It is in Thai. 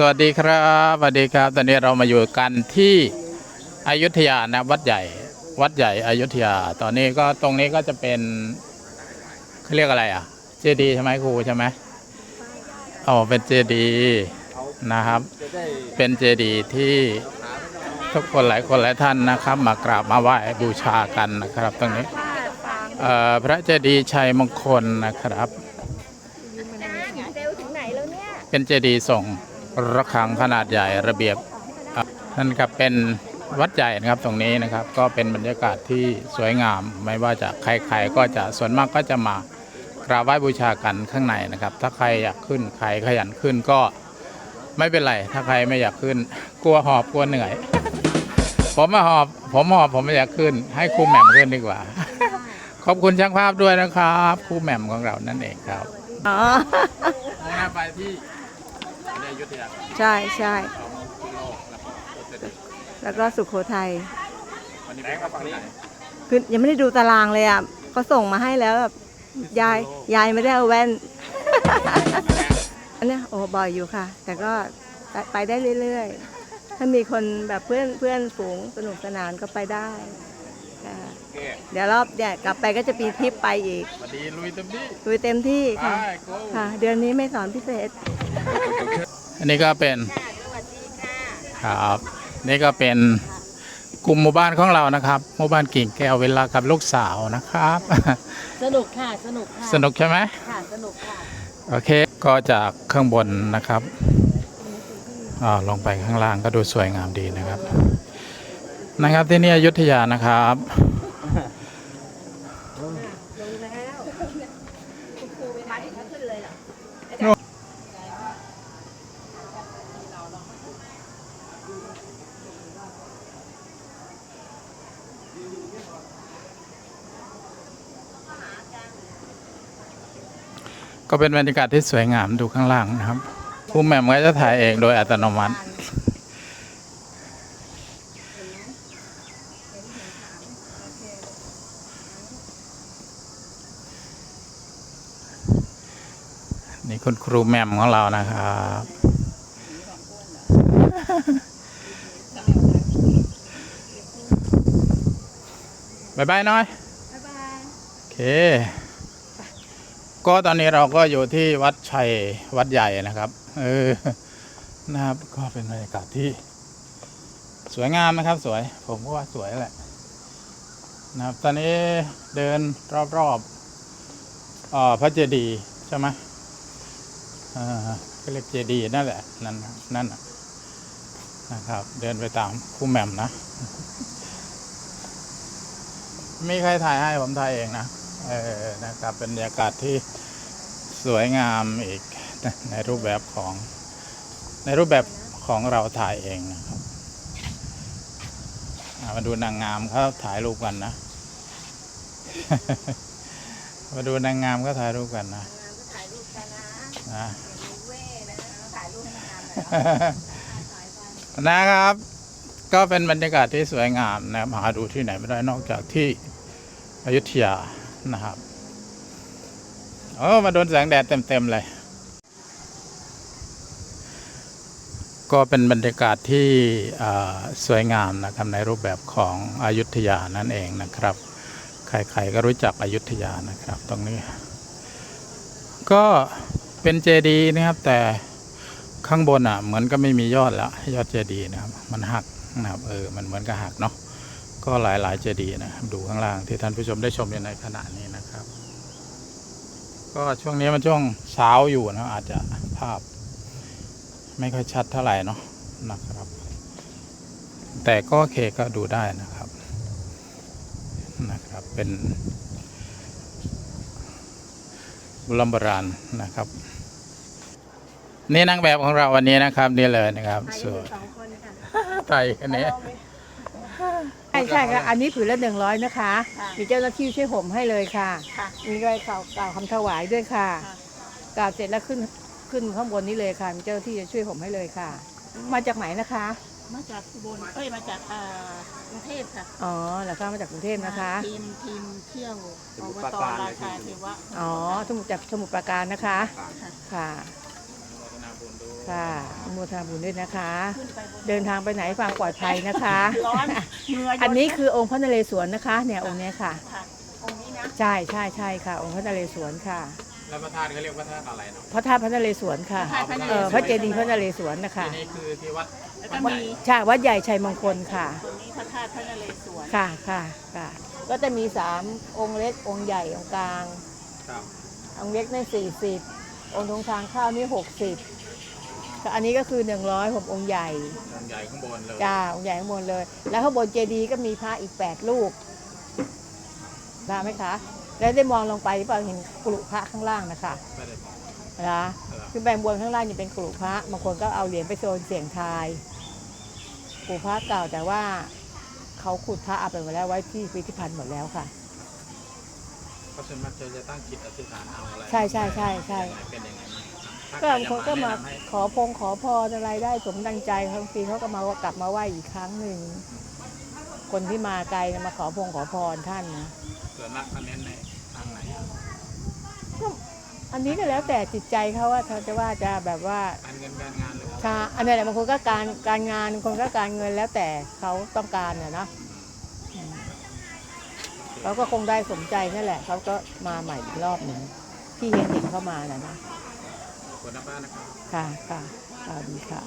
สวัสดีครับสวัสดีครับ ตอนนี้เรามาอยู่กันที่อยุธยานะวัดใหญ่ วัดใหญ่อยุธยา ตอนนี้ก็ตรงนี้ก็จะเป็นเขาเรียกอะไรอะ เจดีใช่ไหมครูใช่ไหมอ๋อเป็นเจดีนะครับ เป็นเจดีที่ทุกคนหลายคนหลายท่านนะครับ มากราบมาไหว้บูชากันนะครับ ตรงนี้พระเจดีย์ชัยมงคลนะครับ เป็นเจดีย์ส่ง ระฆังขนาดใหญ่ระเบียบอะนั่นครับเป็นวัดใหญ่นะครับตรงนี้นะครับ ก็เป็นบรรยากาศที่สวยงาม ไม่ว่าจะใครๆก็จะส่วนมากก็จะมากราบไหว้บูชากันข้างในนะครับ ถ้าใครอยากขึ้นใครขยันขึ้นก็ไม่เป็นไร ถ้าใครไม่อยากขึ้น กลัวหอบกลัวเหนื่อย ผมมาหอบ ผมหอบผมไม่อยากขึ้น ให้ครูแหม่มขึ้นดีกว่า ขอบคุณช่างภาพด้วยนะครับครูแหม่มของเรานั่นเองครับอ๋อมุ่งหน้าไปที่ใน อยุธยาใช่ใช่ของโลกแล้วก็อุตรดิตถ์แล้วก็สุโขทัยวันนี้ไปฝั่งไหนคือยังไม่ได้ดูตารางเลยอะเขาส่งมาให้แล้วแบบยายยายไม่ได้เอาแว่น อันเนี้ยโอ้บ่อยอยู่ค่ะ แต่ก็ไปได้เรื่อยๆ ถ้ามีคนแบบเพื่อนเพื่อนฝูงสนุกสนานก็ไปได้ค่ะโอเคเดี๋ยวรอบเนี่ยกลับไปก็จะมีทริปไปอีกสวัสดีลุยเต็มที่ดูเต็มที่ไปค่ะโก้ค่ะ เดือนนี้ไม่สอนพิเศษ อันนี้ก็เป็นครับนี่ก็เป็นกลุ่มหมู่บ้านของเรานะครับหมู่บ้านกิ่งแก้วเวลากับลูกสาวนะครับ สนุกค่ะสนุกค่ะสนุกใช่ไหมค่ะสนุกค่ะโอเคก็จากข้างบนนะครับอ่าลงไปข้างล่างก็ดูสวยงามดีนะครับ นะครับที่นี่อยุธยานะครับ ก็เป็นบรรยากาศที่สวยงามดูข้างล่างนะครับผู้แหม่มก็จะถ่ายเองโดยอัตโนมัติ นี่คุณครูแหม่มของเรานะครับบายบายหน้อยโอเค ก็ตอนนี้เราก็อยู่ที่วัดชัยวัดใหญ่นะครับ เออนะครับก็เป็นบรรยากาศที่สวยงามนะครับ สวย ผมก็ว่าสวยแหละนะครับ ตอนนี้เดินรอบๆเอ่อพระเจดีย์ใช่ไหมอ่าก็เรียกเจดีย์นั่นแหละ นั่นน่ะนั่นนะครับ เดินไปตามครูแหม่มนะ มีใครถ่ายให้ผมถ่ายเองนะเออนะครับเป็นบรรยากาศที่ สวยงามอีกในรูปแบบของในรูปแบบของเราถ่ายเองนะครับอะมาดูนางงามเขาถ่ายรูปกันนะ มาดูนางงามเขาถ่ายรูปกันนะนะนะครับ ก็เป็นบรรยากาศที่สวยงามนะครับหาดูที่ไหนไม่ได้นอกจากที่อยุธยานะครับ โอ้มาโดนแสงแดดเต็มๆเลย ก็เป็นบรรยากาศที่สวยงามนะครับในรูปแบบของอายุทยานั่นเองนะครับ ใครๆก็รู้จักอายุทยานะครับ ตรงนี้ ก็เป็นเจดีย์นะครับ แต่ข้างบนอะเหมือนก็ไม่มียอดแล้วยอดเจดีย์นะครับ มันหักนะครับเออมันเหมือนกับหักเนาะก็หลายๆเจดีย์นะครับดูข้างล่างที่ท่านผู้ชมได้ชมอยู่ในขณะนี้นะครับ ก็ช่วงนี้มันช่วงเช้าอยู่นะอาจจะภาพ ไม่ค่อยชัดเท่าไหร่เนาะนะครับ แต่ก็โอเคก็ดูได้นะครับนะครับเป็นบุรมโบราณนะครับ นี่นางแบบของเราวันนี้นะครับ นี่เลยนะครับสวยไทยอันนี้ใช่ ใช่ค่ะอันนี้ผืนละหนึ่งร้อยนะคะมีเจ้าหน้าที่ช่วยห่มให้เลยค่ะมีก็กล่าวกล่าวคำถวายด้วยค่ะ กล่าวเสร็จแล้วขึ้นขึ้นข้างบนนี้เลยค่ะมีเจ้าหน้าที่จะช่วยห่มให้เลยค่ะ มาจากไหนนะคะ มาจากอุบลเอ้ยมาจากอ่ากรุงเทพค่ะอ๋อเหรอคะมาจากกรุงเทพนะคะ ทีมทีมเที่ยวอบตราชาเทวะอ๋อสมุทรจากสมุทรปราการนะคะ ค่ะ ค่ะอนุโมทนาบุญด้วยนะคะ เดินทางไปไหนฟังปลอดภัยนะคะ ร้อนเหงื่อหยดอันนี้คือองค์พระนเรศวรนะคะ เนี่ยองค์เนี้ยค่ะ ค่ะองค์นี้นะใช่ใช่ใช่ค่ะ องค์พระนเรศวรค่ะแล้วพระธาตุเขาเรียกพระธาตุอะไรเนาะพระธาตุพระนเรศวรค่ะพระธาตุพระนเรศวร เออพระเจดีย์พระนเรศวรนะคะที่นี่คือที่วัดแล้วก็วัดมีใหญ่ใช่วัดใหญ่ชัยมงคลค่ะ ตรงนี้พระธาตุพระนเรศวรค่ะค่ะค่ะ ก็จะมีสามองค์เล็กองค์ใหญ่องค์กลาง ครับองค์เล็กนี่สี่สิบองค์ตรงทางเข้านี่หกสิบ อันนี้ก็คือหนึ่งร้อยผมองค์ใหญ่องค์ใหญ่ข้างบนเลยจ้าองค์ใหญ่ข้างบนเลย แล้วข้างบนเจดีย์ก็มีพระอีกแปดลูกทราบไหมคะ แล้วได้มองลงไปหรือเปล่าเห็นกรุพระข้างล่างนะคะไม่ได้บอกนะเออขึ้นไปบนข้างล่างจะเป็นกรุพระบางคนก็เอาเหรียญไปโซนเสี่ยงทายกรุพระเก่าแต่ว่าเขาขุดพระเอาไปหมดแล้วไว้ที่พิพิธภัณฑ์หมดแล้วค่ะเพราะส่วนมากจะจะตั้งจิตอธิษฐานเอาอะไรใช่ใช่ใช่ใช่เป็นยังไง บ้างครับก็บางคนก็มาถ้ใรจะแนะนำให้ขอพงขอพรอะไรได้สมดังใจบางทีเขาก็มากลับมาไหว้อีกครั้งหนึ่ง คนที่มาไกลนะมาขอพงขอพรท่านนะส่วนมากเขาเน้นในทางไหนอะอันนี้ก็แล้วแต่จิตใจเขาว่าเขาจะว่าจะแบบว่าการเงินการงานหรืออะไรชาอันนี้แหละบางคนก็การการงานบางคนก็การเงินแล้วแต่เขาต้องการน่ะเนอะอืมเขาก็คงได้สมใจนั่นแหละเขาก็มาใหม่อีกรอบหนึ่งที่เห็นเห็นเข้ามาน่ะนะ ขอบคุณมากนะครับค่ะค่ะสวัสดีค่ะ